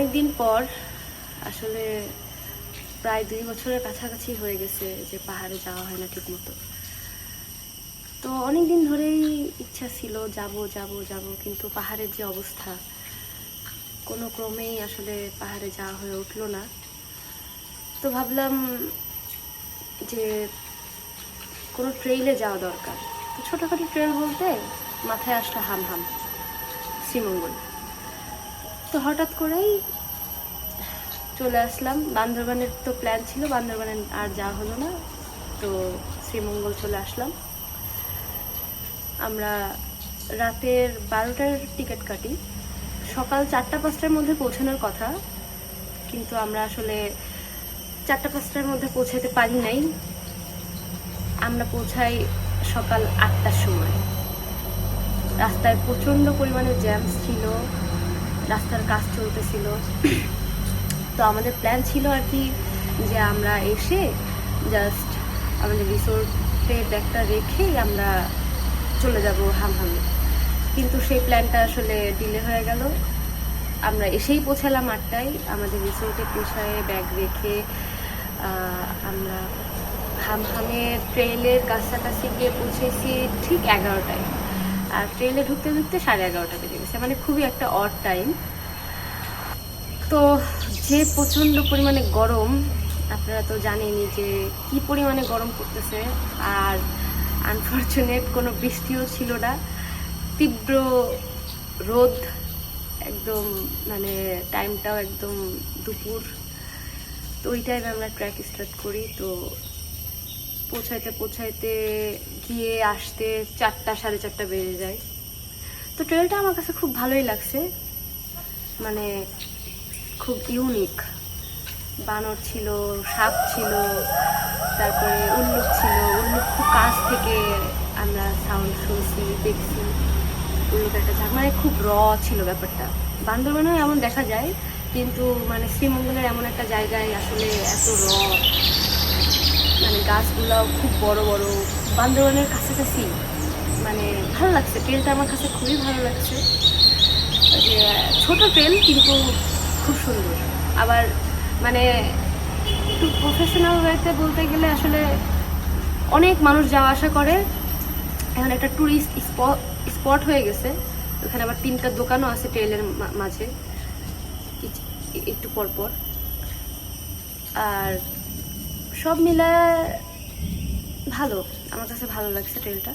অনেক দিন পর, আসলে প্রায় দুই বছরের কাছাকাছি হয়ে গেছে যে পাহাড়ে যাওয়া হয় না ঠিক মতো তো অনেক দিন ধরেই ইচ্ছা ছিল, যাব যাব যাব, কিন্তু পাহাড়ের যে অবস্থা, কোনো ক্রমেই আসলে পাহাড়ে যাওয়া হয়ে উঠল না। তো ভাবলাম যে কোনো ট্রেইলে যাওয়া দরকার। তো ছোটোখাটো ট্রেল বলতে মাথায় আসলো হাম হাম শ্রীমঙ্গল। তো হঠাৎ করেই চলে আসলাম। বান্দরবানের তো প্ল্যান ছিল, বান্দরবানে আর যাওয়া হলো না। তো শ্রীমঙ্গল চলে আসলাম। আমরা রাতের বারোটার টিকিট কাটি। সকাল চারটা পাঁচটার মধ্যে পৌঁছানোর কথা, কিন্তু আমরা আসলে চারটা পাঁচটার মধ্যে পৌঁছাতে পারি নাই। আমরা পৌঁছাই সকাল আটটার সময়। রাস্তায় প্রচণ্ড পরিমাণে জ্যামস ছিল। রাস্তার কাজ চলতেছিল। তো আমাদের প্ল্যান ছিল আর কি যে আমরা এসে জাস্ট আমাদের রিসোর্টে ব্যাগটা রেখেই আমরা চলে যাব হামহামে। কিন্তু সেই প্ল্যানটা আসলে ডিলে হয়ে গেল। আমরা এসেই পৌঁছালাম আটটায়। আমাদের রিসোর্টে পৌঁছায় ব্যাগ রেখে আমরা হামহামে ট্রেলের কাছাকাছি গিয়ে পৌঁছেছি ঠিক এগারোটায়। আর ট্রেনে ঢুকতে ঢুকতে সাড়ে এগারোটা বেজে গেছে। মানে খুবই একটা অড টাইম তো যে প্রচণ্ড পরিমাণে গরম, আপনারা তো জানেনই যে কি পরিমাণে গরম করতেছে আর আনফর্চুনেট কোনো বৃষ্টিও ছিল না। তীব্র রোদ একদম মানে টাইমটাও একদম দুপুর। তো ওই টাইমে আমরা ট্র্যাক স্টার্ট করি। তো পৌঁছাইতে পৌঁছাইতে গিয়ে আসতে চারটা, সাড়ে চারটা বেজে যায়। তো ট্রেলটা আমার কাছে খুব ভালোই লাগছে। মানে খুব ইউনিক বানর ছিল, সাপ ছিল, তারপরে উল্লুক ছিল, উল্লুক খুব কাছ থেকে আমরা সাউন্ড শুনছি, দেখছি। উল্লুক একটা ঝাঁক মানে খুব র ছিল ব্যাপারটা। বান্দরবানেও এমন দেখা যায়, কিন্তু মানে শ্রীমঙ্গলের এমন একটা জায়গায় আসলে এত র মানে গাছগুলাও খুব বড় বড়। বান্দরবানের কাছাকাছি মানে ভালো লাগছে। ট্রেলটা আমার কাছে খুবই ভালো লাগছে। যে, ছোট ট্রেল কিন্তু খুব সুন্দর। আবার মানে একটু প্রফেশনাল ওয়েতে বলতে গেলে আসলে অনেক মানুষ যাওয়া আসা করে। এখন একটা ট্যুরিস্ট স্পট হয়ে গেছে। ওখানে আবার তিনটা দোকানও আছে ট্রেলের মা- মাঝে। একটু পর পর আর সব মিলায় ভালো আমার কাছে ভালো লাগছে ট্রেলটা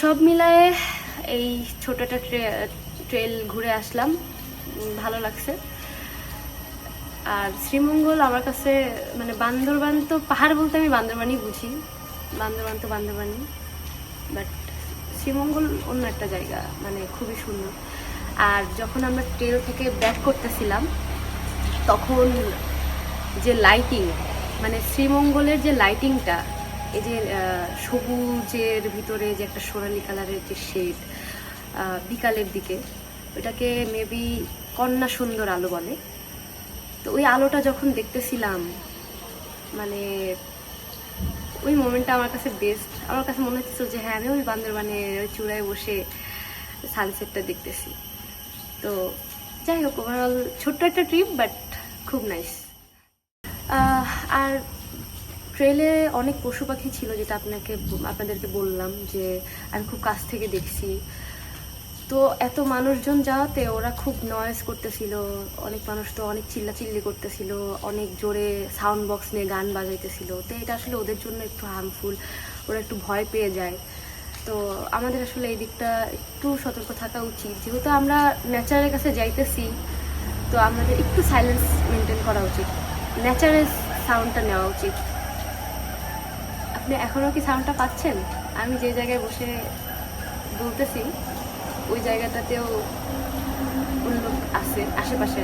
সব মিলায়ে এই ছোট একটা ট্রেল ঘুরে আসলাম। ভালো লাগছে। আর শ্রীমঙ্গল আমার কাছে মানে বান্দরবান তো পাহাড় বলতে আমি বান্দরবানই বুঝি। বান্দরবান তো বান্দরবানই। বাট শ্রীমঙ্গল অন্য একটা জায়গা মানে খুবই সুন্দর। আর যখন আমরা ট্রেল থেকে ব্যাক করতেছিলাম, তখন যে লাইটিং মানে শ্রীমঙ্গলের যে লাইটিংটা এই যে সবুজের ভিতরে যে একটা সোনালি কালারের যে শেড বিকালের দিকে, ওটাকে মেবি কন্যা সুন্দর আলো বলে। তো ওই আলোটা যখন দেখতেছিলাম মানে ওই মোমেন্টটা আমার কাছে বেস্ট আমার কাছে মনে হচ্ছিল যে হ্যাঁ আমি ওই বান্দরবানের ওই চূড়ায় বসে সানসেটটা দেখতেছি। তো যাই হোক ওভারঅল ছোট্ট একটা ট্রিপ বাট খুব নাইস আর ট্রেলে অনেক পশু পাখি ছিল যেটা আপনাকে আপনাদেরকে বললাম যে আমি খুব কাছ থেকে দেখছি। তো এত মানুষজন যাওয়াতে ওরা খুব নয়েজ করতেছিল, অনেক মানুষ তো অনেক চিল্লাচিল্লি করতেছিল, অনেক জোরে সাউন্ড বক্স নিয়ে গান বাজাইতেছিল। তো এটা আসলে ওদের জন্য একটু হার্মফুল ওরা একটু ভয় পেয়ে যায়। তো আমাদের আসলে এই দিকটা একটু সতর্ক থাকা উচিত। যেহেতু আমরা নেচারের কাছে যাইতেছি, তো আমাদের একটু সাইলেন্স মেনটেন করা উচিত। ন্যাচারাল সাউন্ডটা নেওয়া উচিত। আপনি এখনও কি সাউন্ডটা পাচ্ছেন? আমি যে জায়গায় বসে বলতেছি, ওই জায়গাটাতেও লোক আছে আশেপাশে।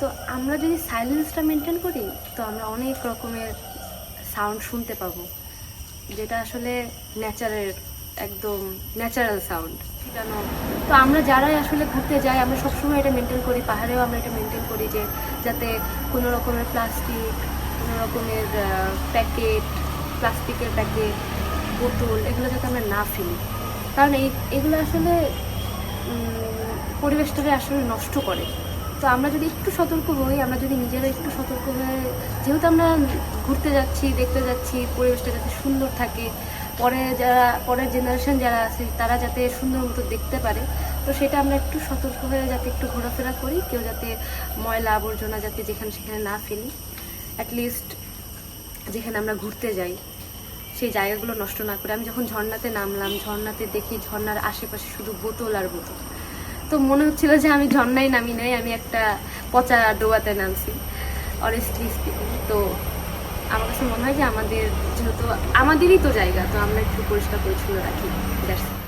তো আমরা যদি সাইলেন্সটা মেনটেন করি, তো আমরা অনেক রকমের সাউন্ড শুনতে পাবো, যেটা আসলে ন্যাচারের একদম ন্যাচারাল সাউন্ড তো আমরা যারাই আসলে ঘুরতে যাই, আমরা সবসময় এটা মেনটেন করি, পাহাড়েও আমরা এটা মেনটেন করি যে যাতে কোনো রকমের প্লাস্টিক কোনো রকমের প্যাকেট প্লাস্টিকের প্যাকেট বোতল, এগুলো যাতে আমরা না ফেলি। কারণ এই, এগুলো আসলে পরিবেশটাকে আসলে নষ্ট করে। তো আমরা যদি একটু সতর্ক হই, আমরা যদি নিজেরা একটু সতর্ক হয়ে, যেহেতু আমরা ঘুরতে যাচ্ছি, দেখতে যাচ্ছি, পরিবেশটা যাতে সুন্দর থাকে পরে যারা, পরের জেনারেশন যারা আছে, তারা যাতে সুন্দর মতো দেখতে পারে। তো সেটা আমরা একটু সতর্ক হয়ে যাতে একটু ঘোরাফেরা করি, কেউ যাতে ময়লা আবর্জনা যাতে যেখানে সেখানে না ফেলি। অ্যাটলিস্ট যেখানে আমরা ঘুরতে যাই, সেই জায়গাগুলো নষ্ট না করে। আমি যখন ঝর্ণাতে নামলাম, ঝর্ণাতে দেখি ঝর্ণার আশেপাশে শুধু বোতল আর বোতল। তো মনে হচ্ছিল যে আমি ঝর্ণায় নামি নাই, আমি একটা পচা ডোবাতে নামছি অনেস্টলি স্পিকিং তো আমার কাছে মনে হয় যে আমাদের যেহেতু আমাদেরই তো জায়গা, তো আমরা একটু পরিষ্কার পরিচ্ছন্ন রাখি it.